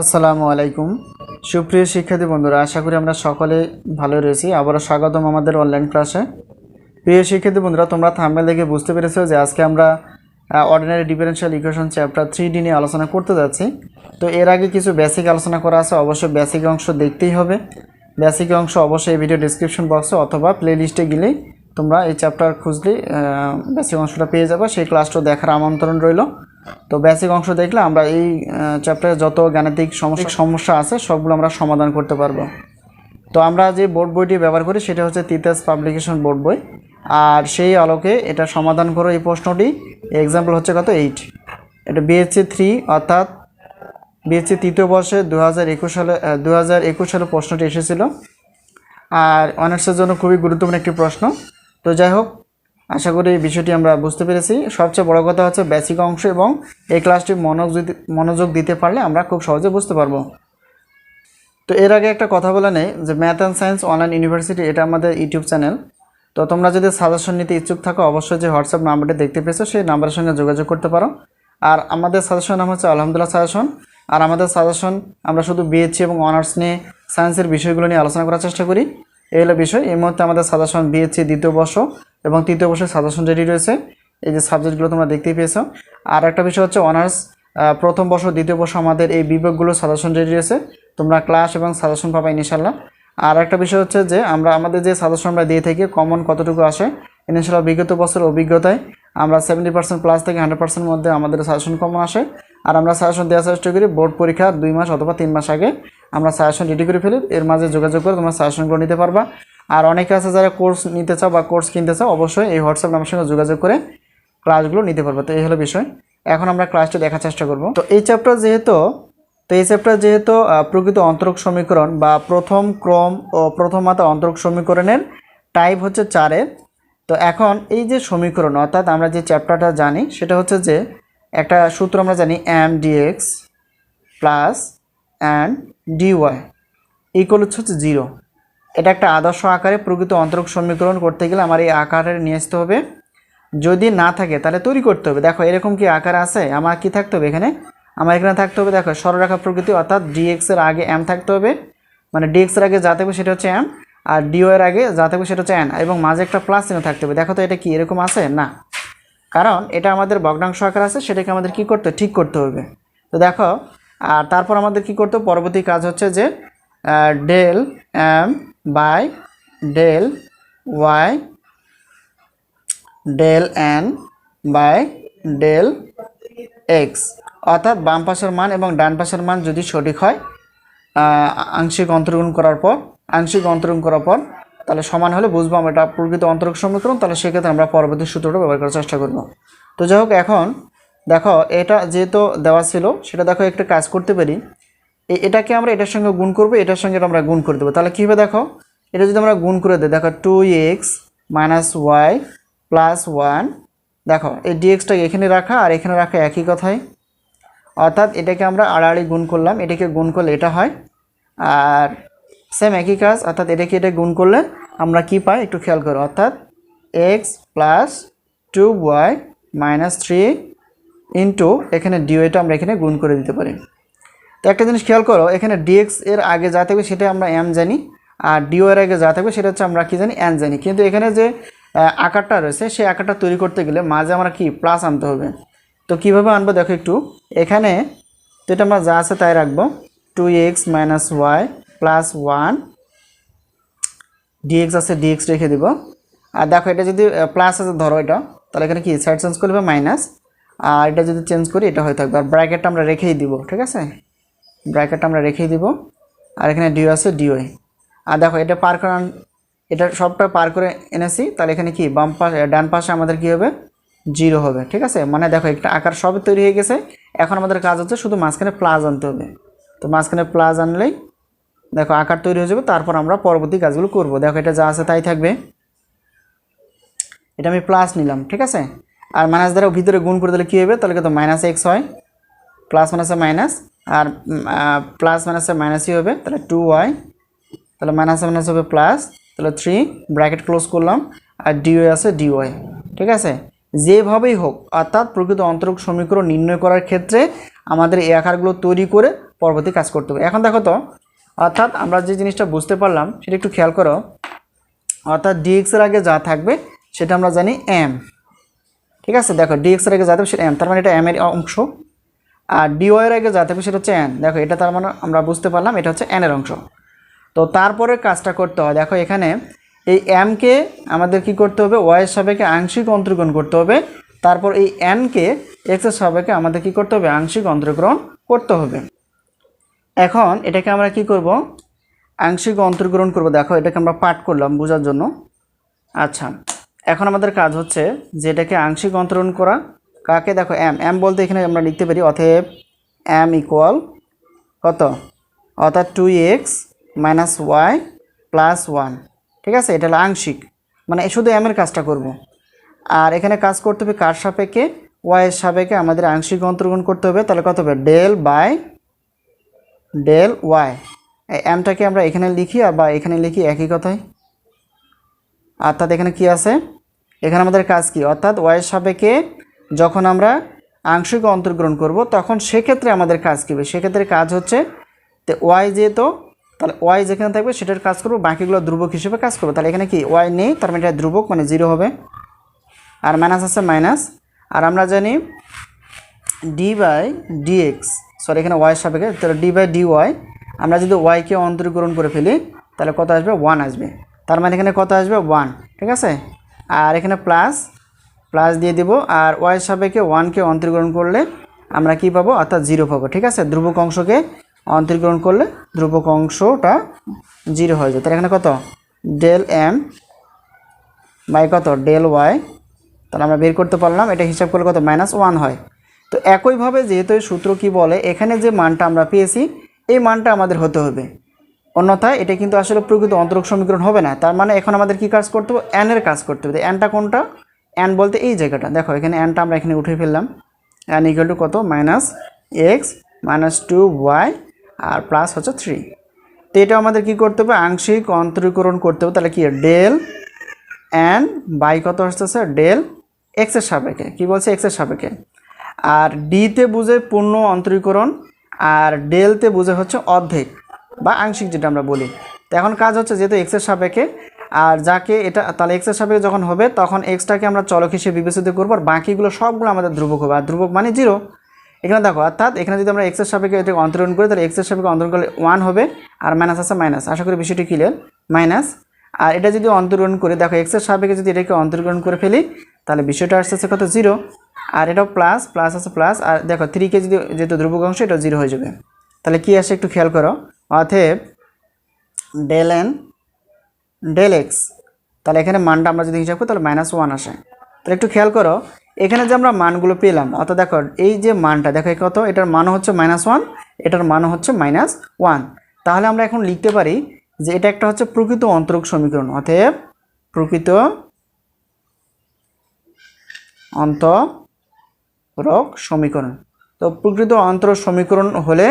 আসসালামু আলাইকুম। সুপ্রিয় শিক্ষার্থী বন্ধুরা, আশা করি আমরা সকলে ভালো রয়েছি। আবারও স্বাগতম আমাদের অনলাইন ক্লাসে প্রিয় শিক্ষার্থী বন্ধুরা, তোমরা থাম্বেল দেখে বুঝতে পেরেছ যে আজকে আমরা ordinary differential equation chapter three D নিয়ে আলোচনা করতে যাচ্ছি। তো এর আগে কিছু বেসিক আলোচনা করা আছে, অবশ্যই বেসিক অংশ দেখতেই হবে। বেসিক অংশ অবশ্যই এই ভিডিও ডিসক্রিপশন বক্সে অথবা প্লে লিস্টে গেলেই তোমরা এই চ্যাপ্টার খুঁজলে বেসিক অংশটা পেয়ে যাবে। সেই ক্লাসটা দেখার আমন্ত্রণ রইল। তো বেসিক অংশ দেখলে আমরা এই চ্যাপ্টারে যত গাণিতিক সমস্যা সমস্যা আছে সবগুলো আমরা সমাধান করতে পারব। তো আমরা যে বোর্ড বইটি ব্যবহার করি সেটা হচ্ছে তিতাস পাবলিকেশন বোর্ড বই। আর সেই আলোকে এটা সমাধান করো এই প্রশ্নটি। এক্সাম্পল হচ্ছে কত? এইট এটা বিএসসি থ্রি অর্থাৎ বিএসসি তৃতীয় বর্ষে দু হাজার একুশ সালে দু হাজার একুশ সালে প্রশ্নটি এসেছিল। আর অনার্সের জন্য খুবই গুরুত্বপূর্ণ একটি প্রশ্ন। তো যাই হোক আশা করি এই বিষয়টি আমরা বুঝতে পেরেছি। সবচেয়ে বড় কথা হচ্ছে বেসিক অংশ এবং এই ক্লাসটি মনোযোগ মনোযোগ দিতে পারলে আমরা খুব সহজে বুঝতে পারব। তো এর আগে একটা কথা বলে নেই যে math and science online university এটা আমাদের ইউটিউব চ্যানেল। তো তোমরা যদি সাজেশন নিতে ইচ্ছুক থাকো, অবশ্যই যে হোয়াটসঅ্যাপ নাম্বারটি দেখতে পেয়েছ, সেই নাম্বারের সঙ্গে যোগাযোগ করতে পারো। আর আমাদের সাজেশন নাম হচ্ছে আলহামদুলিল্লাহ সাজেশন আর আমাদের সাজেশন আমরা শুধু বিএসসি এবং অনার্স নিয়ে সায়েন্সের বিষয়গুলো নিয়ে আলোচনা করার চেষ্টা করি। এই হলো বিষয়। এই মুহূর্তে আমাদের সাজেশন বিএসসি দ্বিতীয় বর্ষ এবং তৃতীয় বর্ষের সাজেশন রেডি রয়েছে, এই যে সাবজেক্টগুলো তোমরা দেখতেই পেয়েছ। আর একটা বিষয় হচ্ছে অনার্স প্রথম বর্ষ দ্বিতীয় বর্ষ আমাদের এই বিভাগগুলো সাজেশন রেডি রয়েছে, তোমরা ক্লাস এবং সাজেশন পাবা ইনশাল্লাহ আর একটা বিষয় হচ্ছে যে, আমরা আমাদের যে সাজেশন আমরা দিয়ে থাকি কমন কতটুকু আসে ইনশাল্লাহ বিগত বছর অভিজ্ঞতায় আমরা সেভেন্টি পার্সেন্ট প্লাস থেকে হান্ড্রেড পার্সেন্টের মধ্যে আমাদের সাজেশন কমন আসে। আর আমরা সাজেশন দেওয়ার চেষ্টা করি বোর্ড পরীক্ষার দুই মাস অথবা তিন মাস আগে। আমরা সাজেশন রেডি করে ফেলি, এর মাঝে যোগাযোগ করে তোমরা সাজেশনগুলো নিতে পারবা। আর অনেকে আছে যারা কোর্স নিতে চাও বা কোর্স কিনতে চাও, অবশ্যই এই হোয়াটসঅ্যাপ নাম্বার সঙ্গে যোগাযোগ করে ক্লাসগুলো নিতে পারবে। তো এই হলো বিষয়। এখন আমরা ক্লাসটা দেখার চেষ্টা করব। তো এই চ্যাপ্টার যেহেতু, তো এই চ্যাপ্টার যেহেতু প্রকৃত অন্তরক সমীকরণ বা প্রথম ক্রম ও প্রথম মাত্রা অন্তরক সমীকরণের টাইপ হচ্ছে চারের। তো এখন এই যে সমীকরণ, অর্থাৎ আমরা যে চ্যাপ্টারটা জানি, সেটা হচ্ছে যে একটা সূত্র আমরা জানি M D X plus and D Y equal হচ্ছে জিরো এটা একটা আদর্শ আকারে প্রকৃত অন্তরক সমীকরণ করতে গেলে আমার এই আকারে নিয়ে আসতে হবে। যদি না থাকে তাহলে তৈরি করতে হবে। দেখো, এরকম কি আকার আছে? আমার কি থাকতে হবে এখানে? আমার এখানে থাকতে হবে, দেখো, সরলরেখা প্রকৃতি, অর্থাৎ ডিএক্স এর আগে এম থাকতে হবে। মানে ডিএক্স এর আগে যা থাকবে সেটা হচ্ছে এম আর ডিও এর আগে যা থাকবে সেটা হচ্ছে এন এবং মাঝে একটা প্লাস চিহ্ন থাকতে হবে। দেখো তো, এটা কি, এরকম আছে? না। কারণ এটা আমাদের ভগ্নাংশ আকার আছে, সেটাকে আমাদের কি করতে ঠিক করতে হবে। তো দেখো আর তারপর আমাদের কি করতে পরবর্তী কাজ হচ্ছে যে del M by del Y del N by del X অর্থাৎ বাম পাশের মান এবং ডান পাশের মান যদি সঠিক হয় আংশিক অন্তর্গুণ করার পর, আংশিক অন্তর্গুণ করার পর, তাহলে সমান হলে বুঝব আমরা এটা প্রকৃত অন্তরক সমীকরণ, তাহলে সেক্ষেত্রে আমরা পরবর্তী সূত্রটা ব্যবহার করার চেষ্টা করব। তো যাই হোক, এখন দেখো, এটা যেহেতু দেওয়া ছিল, সেটা দেখো, একটা কাজ করতে পারি। এটাকে আমরা এটার সঙ্গে গুণ করব, এটার সঙ্গে আমরা গুণ করে দেবো। তাহলে কী হবে দেখো, এটা যদি আমরা গুণ করে দিই, দেখো two X minus Y plus one দেখো, এই ডিএক্সটাকে এখানে রাখা আর এখানে রাখা একই কথাই। অর্থাৎ এটাকে আমরা আড়াআড়ি গুণ করলাম, এটাকে গুণ করলে এটা হয়। আর সেম একই কাজ, অর্থাৎ এটাকে এটা গুণ করলে আমরা কি পাই, একটু খেয়াল করো। অর্থাৎ X plus two Y minus three into এখানে ডিওটা আমরা এখানে গুণ করে দিতে পারি। তো একটা জিনিস খেয়াল করো, এখানে ডিএক্স এর আগে যা থাকবে সেটা আমরা এম জানি, আর ডিও এর আগে যা থাকবে সেটা হচ্ছে আমরা কি জানি এন জানি। কিন্তু এখানে যে আকারটা রয়েছে সেই আকারটা তৈরি করতে গেলে মাঝে আমরা কি প্লাস আনতে হবে। তো কীভাবে আনব দেখো একটু। এখানে, তো এটা আমরা যা আছে তাই রাখব। Two X minus Y plus one D X আছে ডিএক্স রেখে দিব। আর দেখো এটা যদি প্লাস আছে, ধরো এটা, তাহলে এখানে কি সাইড চেঞ্জ করবে মাইনাস আর এটা যদি চেঞ্জ করি, এটা হয়ে থাকবে। আর ব্র্যাকেটটা আমরা রেখেই দিব, ঠিক আছে? ব্র্যাকেটটা আমরা রেখেই দিব। আর এখানে ডিও আছে ডিওই আর দেখো, এটা পার করে আন- এটা সবটা পার করে এনেছি। তাহলে এখানে কি? বাম পাশে ডান পাশে আমাদের কি হবে? জিরো হবে, ঠিক আছে? মানে দেখো, একটা আকার সবই তৈরি হয়ে গেছে। এখন আমাদের কাজ হচ্ছে শুধু মাঝখানে প্লাস আনতে হবে। তো মাঝখানে প্লাস আনলেই দেখো, আকার তৈরি হয়ে যাবে। তারপর আমরা পরবর্তী কাজগুলো করব। দেখো, এটা যা আছে তাই থাকবে। এটা আমি প্লাস নিলাম, ঠিক আছে? আর মাইনাস দ্বারা ভিতরে গুণ করে দিলে কী হবে? তাহলে কিন্তু মাইনাস এক্স হয় প্লাস মাইনাসে মাইনাস আর প্লাস মাইনাসে মাইনাসই হবে, তাহলে টু ওয়াই তাহলে মাইনাসে মাইনাস হবে প্লাস তাহলে থ্রি ব্র্যাকেট ক্লোজ করলাম, আর ডিওয়াই আছে ডিওয়াই ঠিক আছে? যেভাবেই হোক, অর্থাৎ প্রকৃত অন্তরক সমীকরণ নির্ণয় করার ক্ষেত্রে আমাদের এই আকারগুলো তৈরি করে পরবর্তী কাজ করতে হবে। এখন দেখো তো, অর্থাৎ আমরা যে জিনিসটা বুঝতে পারলাম, সেটা একটু খেয়াল করো। অর্থাৎ ডিএক্স এর আগে যা থাকবে, সেটা আমরা জানি এম ঠিক আছে? দেখো ডিএক্স এর আগে যা থাকবে সেটা এম তার মানে এটা এম এর অংশ। আর ডিওয়াই এর আগে যা থাকবে সেটা হচ্ছে এন দেখো, এটা তার মানে আমরা বুঝতে পারলাম, এটা হচ্ছে এন এর অংশ। তো তারপরে কাজটা করতে হয়। দেখো, এখানে এই এমকে আমাদের কি করতে হবে? ওয়াইয়ের সাপেক্ষে আংশিক অন্তর্গ্রহণ করতে হবে। তারপর এই এনকে এক্সের সাপেক্ষে আমাদের কি করতে হবে? আংশিক অন্তর্গ্রহণ করতে হবে। এখন এটাকে আমরা কি করব? আংশিক অন্তর্গ্রহণ করব। দেখো, এটাকে আমরা পাঠ করলাম বোঝার জন্য। আচ্ছা। এখন আমাদের কাজ হচ্ছে যে এটাকে আংশিক অন্তরণ করা। কাকে? দেখো এম এম বলতে এখানে আমরা লিখতে পারি অতএব এম ইকুয়াল কত? অর্থাৎ two X minus Y plus one ঠিক আছে? এটা হলো আংশিক। মানে শুধু এমের কাজটা করব। আর এখানে কাজ করতে হবে কার সাপেক্ষে? ওয়াইয়ের সাপেক্ষে আমাদের আংশিক অন্তর্গ্রহণ করতে হবে। তাহলে কত হবে? ডেল বাই ডেল ওয়াই এমটাকে আমরা এখানে লিখি আর বা এখানে লিখি একই কথাই অর্থাৎ এখানে কি আছে? এখানে আমাদের কাজ কি? অর্থাৎ ওয়াইয়ের সাপেক্ষে যখন আমরা আংশিক অন্তর্গ্রহণ করব, তখন সেক্ষেত্রে আমাদের কাজ কী হবে? সেক্ষেত্রে কাজ হচ্ছে তো ওয়াই যেহেতু, তাহলে ওয়াই যেখানে থাকবে সেটার কাজ করব, বাকিগুলো ধ্রুবক হিসেবে কাজ করব। তাহলে এখানে কি? ওয়াই নেই, তার মানে এটা ধ্রুবক মানে জিরো হবে। আর মাইনাস আছে মাইনাস আর আমরা জানি D by D X sorry এখানে ওয়াই সাপেক্ষে, তাহলে ডি বাই ডি ওয়াই আমরা যদি ওয়াইকে অন্তর্গ্রহণ করে ফেলি, তাহলে কত আসবে? ওয়ান আসবে। তার মানে এখানে কত আসবে? ওয়ান ঠিক আছে? আর এখানে প্লাস প্লাস দিয়ে দিব। আর ওয়াই সাপেক্ষে ওয়ানকে অন্তর্গ্রহণ করলে আমরা কি পাবো? অর্থাৎ জিরো পাবো। ঠিক আছে? ধ্রুবক অংশকে অন্তর্গ্রহণ করলে ধ্রুবক অংশটা জিরো হয়ে যায়। তাহলে এখানে কত? ডেল এম বাই কত? ডেল ওয়াই তাহলে আমরা বের করতে পারলাম। এটা হিসাব করলে কত? মাইনাস ওয়ান হয়। তো একইভাবে যেহেতু সূত্র কি বলে, এখানে যে মানটা আমরা পেয়েছি, এই মানটা আমাদের হতে হবে। অন্যথায় এটা কিন্তু আসলে প্রকৃত অন্তরক সমীকরণ হবে না। তার মানে এখন আমাদের কি কাজ করতে হবে? এর কাজ করতে হবে। এনটা কোনটা? অ্যান বলতে এই জায়গাটা। দেখো, এখানে এনটা আমরা এখানে উঠে ফেললাম। অ্যান ইকুয়াল টু কত? Minus X minus two Y আর প্লাস হচ্ছে থ্রি তো এটা আমাদের কি করতে হবে? আংশিক অন্তরীকরণ করতে হবে। তাহলে কি? ডেল অ্যান বাই কত আসতেছে ডেল এক্সের সাপেক্ষে। কি বলছে? এক্সের সাপেক্ষে। আর ডিতে বুঝে পূর্ণ অন্তরীকরণ আর ডেলতে বুঝে হচ্ছে অর্ধেক। বা আংশিক যেটা আমরা বলি। তো এখন কাজ হচ্ছে যেহেতু এক্সের সাপেক্ষে, আর যাকে এটা, তাহলে এক্সের সাপেক্ষে যখন হবে, তখন এক্সটাকে আমরা চলক হিসেবে বিবেচিত করব, আর বাকিগুলো সবগুলো আমাদের ধ্রুবক হবে। আর ধ্রুবক মানে জিরো এখানে দেখো, অর্থাৎ এখানে যদি আমরা এক্সের সাপেক্ষে এটাকে অন্তরণ করি, তাহলে এক্সের সাপেক্ষে অন্তরণ করলে ওয়ান হবে, আর মাইনাস আছে মাইনাস আশা করি বিষয়টি ক্লিয়ার মাইনাস আর এটা যদি অন্তরণ করে, দেখো এক্সের সাপেক্ষে যদি এটাকে অন্তর্গ্রহণ করে ফেলি, তাহলে বিষয়টা আসতেছে কত? জিরো আর এটাও প্লাস প্লাস আছে প্লাস আর দেখো থ্রিকে যদি, যেহেতু ধ্রুবক অংশ এটা জিরো হয়ে যাবে। তাহলে কি আসে একটু খেয়াল করো। অথেব ডেল এন ডেল এক্স তাহলে এখানে মানটা আমরা যদি হিসাব করি তাহলে মাইনাস ওয়ান আসে। তাহলে একটু খেয়াল করো, এখানে যে আমরা মানগুলো পেলাম, অর্থাৎ দেখো এই যে মানটা, দেখো কত, এটার মান হচ্ছে মাইনাস ওয়ান এটার মান হচ্ছে মাইনাস ওয়ান তাহলে আমরা এখন লিখতে পারি যে এটা একটা হচ্ছে প্রকৃত অন্তরক সমীকরণ, অতএব প্রকৃত অন্তরক সমীকরণ। তো প্রকৃত অন্তর সমীকরণ হলে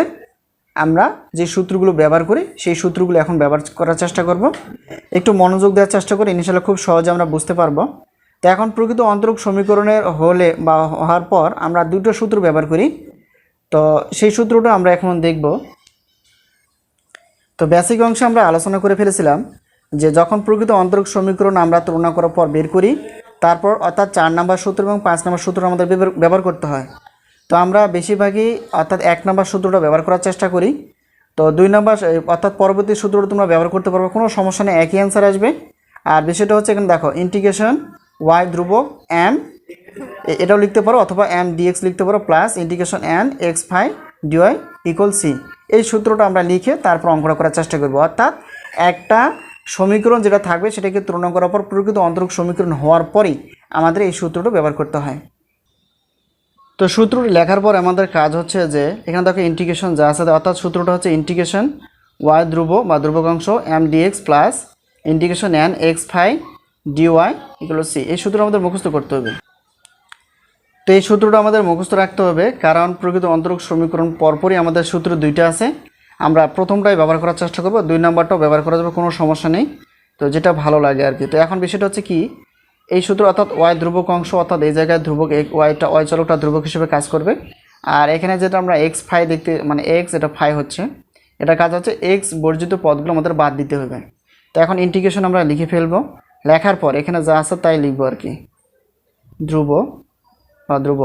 আমরা যে সূত্রগুলো ব্যবহার করি, সেই সূত্রগুলো এখন ব্যবহার করার চেষ্টা করব। একটু মনোযোগ দেওয়ার চেষ্টা করি ইনশাল্লাহ খুব সহজে আমরা বুঝতে পারব। তো এখন প্রকৃত অন্তরক সমীকরণের হলে বা হওয়ার পর আমরা দুটো সূত্র ব্যবহার করি। তো সেই সূত্রটা আমরা এখন দেখব। তো বেসিক অংশে আমরা আলোচনা করে ফেলেছিলাম যে যখন প্রকৃত অন্তরক সমীকরণ আমরা তুলনা করার পর বের করি, তারপর অর্থাৎ চার নাম্বার সূত্র এবং পাঁচ নাম্বার সূত্র আমাদের ব্যবহার- করতে হয়। তো আমরা বেশিরভাগই অর্থাৎ এক নম্বর সূত্রটা ব্যবহার করার চেষ্টা করি। তো দুই নাম্বার অর্থাৎ পরবর্তী সূত্রটা তোমরা ব্যবহার করতে পারবে, কোনো সমস্যা নেই, একই অ্যান্সার আসবে। আর বিষয়টা হচ্ছে এখানে দেখো ইন্টিগ্রেশন ওয়াই ধ্রুবক এম এটাও লিখতে পারো, অথবা এম ডিএক্স লিখতে পারো plus integration N X phi D Y equal C এই সূত্রটা আমরা লিখে তারপর অঙ্কটা করার চেষ্টা করব। অর্থাৎ একটা সমীকরণ যেটা থাকবে, সেটাকে তুলনা করার পর প্রকৃত অন্তরক সমীকরণ হওয়ার পরেই আমাদের এই সূত্রটা ব্যবহার করতে হয়। তো সূত্র লেখার পর আমাদের কাজ হচ্ছে যে, এখানে দেখো ইন্টিগ্রেশন যা আছে, অর্থাৎ সূত্রটা হচ্ছে ইন্টিগ্রেশন ওয়াই ধ্রুব বা ধ্রুবকাংশ M D X plus integration N X phi D Y equal C এই সূত্র আমাদের মুখস্থ করতে হবে। তো এই সূত্রটা আমাদের মুখস্থ রাখতে হবে, কারণ প্রকৃত অন্তরক সমীকরণ পরপরই আমাদের সূত্র দুইটা আছে। আমরা প্রথমটাই ব্যবহার করার চেষ্টা করব, দুই নাম্বারটাও ব্যবহার করা যাবে, কোনো সমস্যা নেই। তো যেটা ভালো লাগে আর কি। তো এখন বিষয়টা হচ্ছে কি এই সূত্র অর্থাৎ ওয়াই ধ্রুবক অংশ অর্থাৎ এই জায়গায় ধ্রুবক ওয়াইটা ওয়াই চলকটা ধ্রুবক হিসেবে কাজ করবে। আর এখানে যেটা আমরা এক্স ফাই দেখতে মানে এক্স এটা ফাই হচ্ছে, এটা কাজ হচ্ছে এক্স বর্জিত পদগুলো আমাদের বাদ দিতে হবে। তো এখন ইন্টিগ্রেশন আমরা লিখে ফেলব। লেখার পর এখানে যা আছে তাই লিখব আর কি। ধ্রুব বা ধ্রুব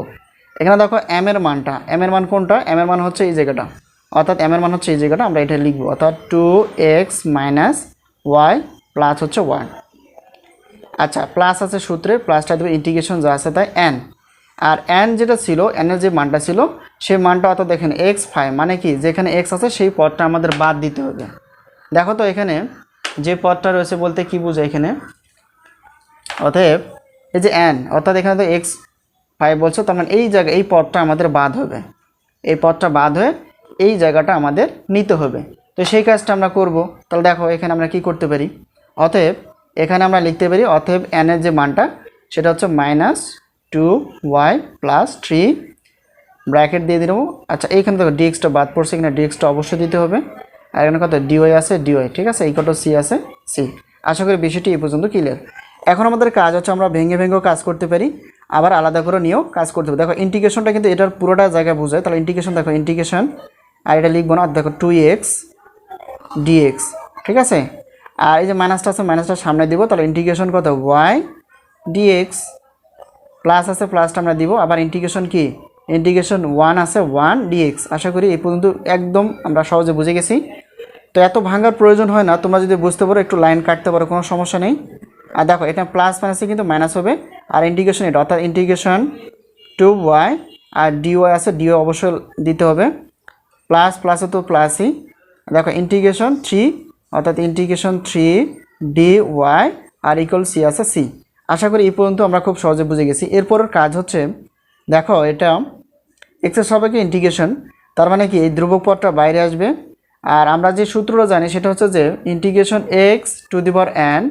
এখানে দেখো এম এর মানটা এম এর মান কোনটা? এম এর মান হচ্ছে এই জায়গাটা। অর্থাৎ এম এর মান হচ্ছে এই জায়গাটা, আমরা এটা লিখব। অর্থাৎ two X minus Y plus হচ্ছে ওয়ান আচ্ছা প্লাস আছে সূত্রে প্লাসটা দেবে ইন্টিগ্রেশন যা আছে তাই এন আর এন যেটা ছিল এনের যে মানটা ছিল, সেই মানটা অত দেখেন এক্স ফাইভ মানে কি, যেখানে এক্স আছে সেই পদটা আমাদের বাদ দিতে হবে। দেখো তো এখানে, যে পদটা রয়েছে বলতে কি বোঝায় এখানে? অতএব, এই যে এন অর্থাৎ এখানে তো এক্স ফাইভ বলছো, তার মানে এই জায়গা এই পদটা আমাদের বাদ হবে। এই পদটা বাদ হয়ে এই জায়গাটা আমাদের নিতে হবে। তো সেই কাজটা আমরা করব। তাহলে দেখো, এখানে আমরা কি করতে পারি? অতএব এখানে আমরা লিখতে পারি, অতএব এনের যে মানটা, সেটা হচ্ছে minus two Y plus three bracket দিয়ে দেবো আচ্ছা এইখানে দেখো ডিএক্সটা বাদ পড়ছে এখানে ডিএক্সটা অবশ্যই দিতে হবে। আর এখানে কত ডিওয়াই আছে ডিওয়াই ঠিক আছে? এই কত সি আছে সি আশা করি বিষয়টি এই পর্যন্ত ক্লিয়ার এখন আমাদের কাজ হচ্ছে আমরা ভেঙে ভেঙেও কাজ করতে পারি, আবার আলাদা করে নিয়েও কাজ করতে পারি। দেখো ইন্টিগ্রেশনটা কিন্তু এটার পুরোটা জায়গায় বোঝায়। তাহলে ইন্টিগ্রেশন দেখো ইন্টিগ্রেশন আর এটা লিখব না, দেখো টু এক্স ডিএক্স ঠিক আছে? আর এই যে মাইনাসটা আছে মাইনাসটা সামনে দিব, তাহলে ইন্টিগ্রেশন কত? ওয়াই ডিএক্স প্লাস আছে প্লাসটা আমরা দিব। আবার ইন্টিগ্রেশন কি? ইন্টিগ্রেশন ওয়ান আছে ওয়ান ডিএক্স আশা করি এই পর্যন্ত একদম আমরা সহজে বুঝে গেছি। তো এত ভাঙার প্রয়োজন হয় না, তোমরা যদি বুঝতে পারো, একটু লাইন কাটতে পারো, কোনো সমস্যা নেই। আর দেখো এটা প্লাস মাইনাসে কিন্তু মাইনাস হবে। আর ইন্টিগ্রেশন এটা, অর্থাৎ ইন্টিগ্রেশন টু ওয়াই আর ডিওয়াই আছে ডিও অবশ্যই দিতে হবে। প্লাস প্লাসে তো প্লাসই দেখো ইন্টিগ্রেশন থ্রি অর্থাৎ ইন্টিগ্রেশন থ্রি ডি ওয়াই আর ইকুয়াল সি আছে সি আশা করি এই পর্যন্ত আমরা খুব সহজে বুঝে গেছি। এরপরের কাজ হচ্ছে, দেখো এটা এক্সের সবাইকে ইন্টিগ্রেশন তার মানে কি এই ধ্রুবক পদটা বাইরে আসবে। আর আমরা যে সূত্রটা জানি সেটা হচ্ছে যে integration X to the power N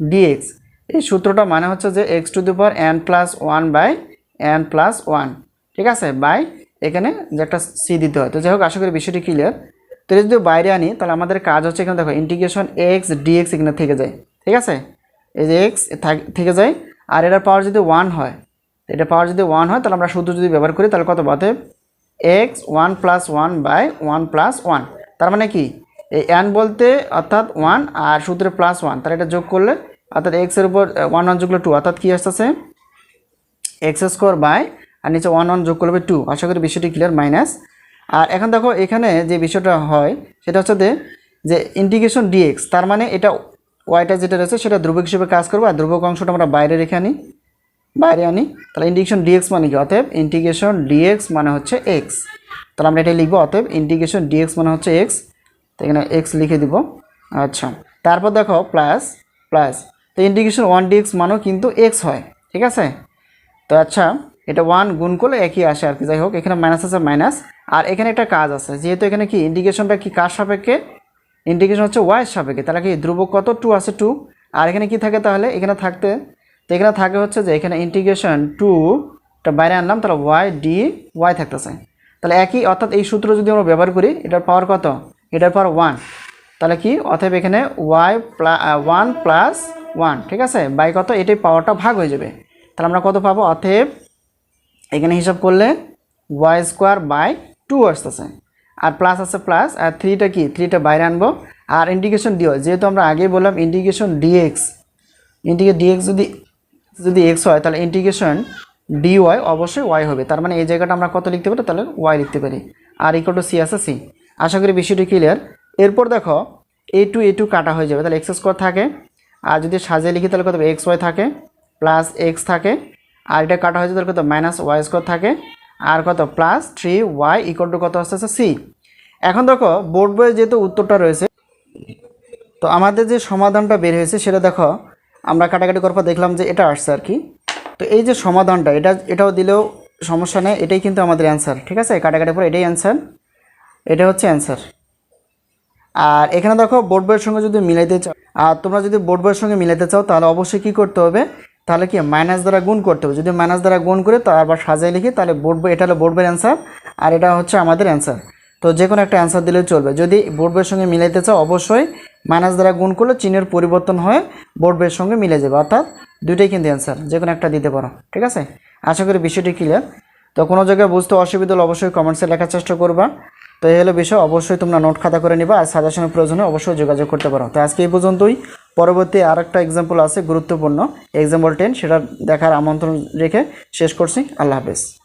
D X এই সূত্রটা মানে হচ্ছে যে X to the power N plus one by N plus one ঠিক আছে? বাই এখানে যে একটা সি দিতে হয়। তো যাই হোক, আশা করি বিষয়টি ক্লিয়ার তো যদি বাইরে আনি, তাহলে আমাদের কাজ হচ্ছে এখানে দেখো ইন্টিগ্রেশন এক্স ডিএক্স এখানে থেকে যায়, ঠিক আছে? এই যে এক্স থেকে যায়, আর এটার পাওয়ার যদি ওয়ান হয়, এটা পাওয়ার যদি ওয়ান হয়, তাহলে আমরা সূত্র যদি ব্যবহার করি, তাহলে কত অতএব X one plus one by one plus one তার মানে কি? এই এন বলতে অর্থাৎ ওয়ান আর সূত্রে প্লাস ওয়ান তাহলে এটা যোগ করলে, অর্থাৎ এক্সের উপর ওয়ান ওয়ান যোগ করলে টু অর্থাৎ কী আসতেছে? এক্স স্কোয়ার বাই আর নিচে ওয়ান ওয়ান যোগ করবে টু আশা করি বিষয়টি ক্লিয়ার মাইনাস আর এখন দেখো, এখানে যে বিষয়টা হয়, সেটা হচ্ছে যে যে ইন্টিগ্রেশন ডিএক্স তার মানে এটা ওয়াইটা যেটা রয়েছে, সেটা ধ্রুবক হিসেবে কাজ করব, আর ধ্রুবক অংশটা আমরা বাইরে রেখে আনি, বাইরে আনি, তাহলে ইন্টিগ্রেশন ডিএক্স মানে কি? অতএব ইন্টিগ্রেশন ডিএক্স মানে হচ্ছে এক্স তাহলে আমরা এটা লিখব, অতএব ইন্টিগ্রেশন ডিএক্স মানে হচ্ছে এক্স তো এখানে এক্স লিখে দিব আচ্ছা। তারপর দেখো প্লাস প্লাস তো ইন্টিগ্রেশন ওয়ান ডিএক্স মানেও কিন্তু এক্স হয়, ঠিক আছে? তো আচ্ছা এটা ওয়ান গুণ করলে একই আসে আর কি, যাই হোক, এখানে মাইনাস আছে মাইনাস আর এখানে একটা কাজ আছে, যেহেতু এখানে কি ইন্টিগ্রেশনটা কি কার সাপেক্ষে? ইন্টিগ্রেশন হচ্ছে ওয়াইয়ের সাপেক্ষে, তাহলে কি ধ্রুবক কত? টু আছে টু আর এখানে কি থাকে তাহলে? এখানে থাকতে, তো এখানে থাকে হচ্ছে যে এখানে ইন্টিগ্রেশন টুটা বাইরে আনলাম, তাহলে ওয়াই ডি ওয়াই থাকতেছে। তাহলে একই, অর্থাৎ এই সূত্র যদি আমরা ব্যবহার করি, এটার পাওয়ার কত? এটার পাওয়ার ওয়ান তাহলে কি? অতএব এখানে Y plus one plus one ঠিক আছে? বাই কত? এটাই পাওয়ারটা ভাগ হয়ে যাবে। তাহলে আমরা কত পাবো? অতএব এখানে হিসাব করলে ওয়াই স্কোয়ার বাই টু আসতেছে আর প্লাস আছে প্লাস আর থ্রিটা কি? থ্রিটা বাইরে আনব। আর ইন্টিগ্রেশন ডিও যেহেতু আমরা আগেই বললাম ইন্টিগ্রেশন ডিএক্স ইন্টিগ্রেট ডিএক্স যদি যদি এক্স হয়, তাহলে ইন্টিগ্রেশন ডি ওয়াই অবশ্যই ওয়াই হবে। তার মানে এই জায়গাটা আমরা কত লিখতে পারি? তাহলে ওয়াই লিখতে পারি। আর ইকুয়াল টু সি আছে সি আশা করি বিষয়টি ক্লিয়ার এরপর দেখো এ টু এ টু কাটা হয়ে যাবে। তাহলে এক্স স্কোয়ার থাকে। আর যদি সাজিয়ে লিখি, তাহলে কত এক্স ওয়াই থাকে। প্লাস এক্স থাকে। আর এটা কাটা হয়ে যাবে, তাহলে কত? মাইনাস ওয়াই স্কোয়ার থাকে। আর কত? Plus three, Y equal to কত আসতেছে? সি। এখন দেখো, বোর্ড বইয়ে যেহেতু উত্তরটা রয়েছে, তো আমাদের যে সমাধানটা বের হয়েছে, সেটা দেখো, আমরা কাটাকাটি করার পর দেখলাম যে এটা আসছে আর কি। তো এই যে সমাধানটা, এটা, এটাও দিলেও সমস্যা নেই, এটাই কিন্তু আমাদের অ্যান্সার ঠিক আছে? কাটাকাটির পর এটাই অ্যান্সার এটা হচ্ছে অ্যান্সার আর এখানে দেখো, বোর্ড বইয়ের সঙ্গে যদি মিলাইতে চাও, আর তোমরা যদি বোর্ড বইয়ের সঙ্গে মিলাইতে চাও, তাহলে অবশ্যই কী করতে হবে? তাহলে কি মাইনাস দ্বারা গুণ করতে হবে? যদি মাইনাস দ্বারা গুণ করে তো আবার সাজাই লিখি, তাহলে বোর্ড এটা হলো বোর্ড বইয়ের অ্যান্সার আর এটা হচ্ছে আমাদের অ্যান্সার তো যে কোনো একটা অ্যান্সার দিলেও চলবে। যদি বোর্ড বইয়ের সঙ্গে মিলাইতে চাও, অবশ্যই মাইনাস দ্বারা গুণ করলে চিহ্নের পরিবর্তন হয়ে বোর্ড বইয়ের সঙ্গে মিলে যাবে। অর্থাৎ দুইটাই কিন্তু অ্যান্সার যে কোনো একটা দিতে পারো। ঠিক আছে? আশা করি বিষয়টি ক্লিয়ার তো কোনো জায়গায় বুঝতে অসুবিধা হলে অবশ্যই কমেন্টসে লেখার চেষ্টা করবা। তো এই হলো বিষয়। অবশ্যই তোমরা নোট খাতা করে নিবা, আর সাজেশনের প্রয়োজনে অবশ্যই যোগাযোগ করতে পারো। তো আজকে এই পর্যন্তই। পরবর্তী আর একটা এক্সাম্পল আছে, গুরুত্বপূর্ণ। এক্সাম্পল টেন সেটা দেখার আমন্ত্রণ রেখে শেষ করছি। আল্লাহ হাফেজ।